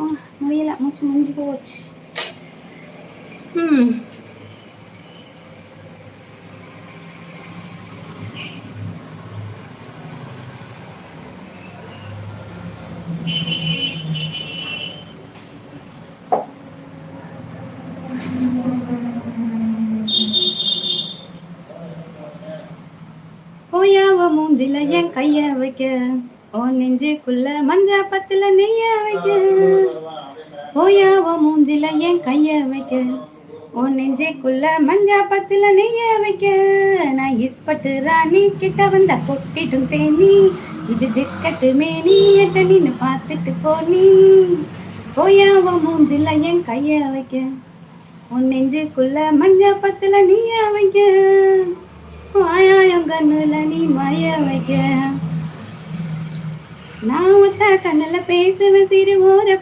அப்பா முடியல மூச்சு முடிஞ்சு போச்சு ம் ஓயாவ மூஞ்சில என் கைய வைக்க ஓ நெஞ்சுக்குள்ள மஞ்சா பத்துல நெய்ய வைக்க. ஓயாவோ மூஞ்சில என் கைய வைக்க. ஓ நெஞ்சுக்குள்ள மஞ்சா பத்துல நெய்ய வைக்க. நான் இஸ்பட்டு ராணி கிட்ட வந்த கொட்டிடும் தேனி. இது பிஸ்கட்டு மேனி எட்ட நின்னு பார்த்துட்டு போனி. ஓயாவோ மூஞ்சில என் கைய வைக்க. உன் நெஞ்சுக்குள்ள மஞ்சா பத்துல நீய வைக்க. மாயாயம் கண்ணுல நீ மய வைக்க. நான் ஒத்த கண்ணில் பேசுவேன் சிறு ஓர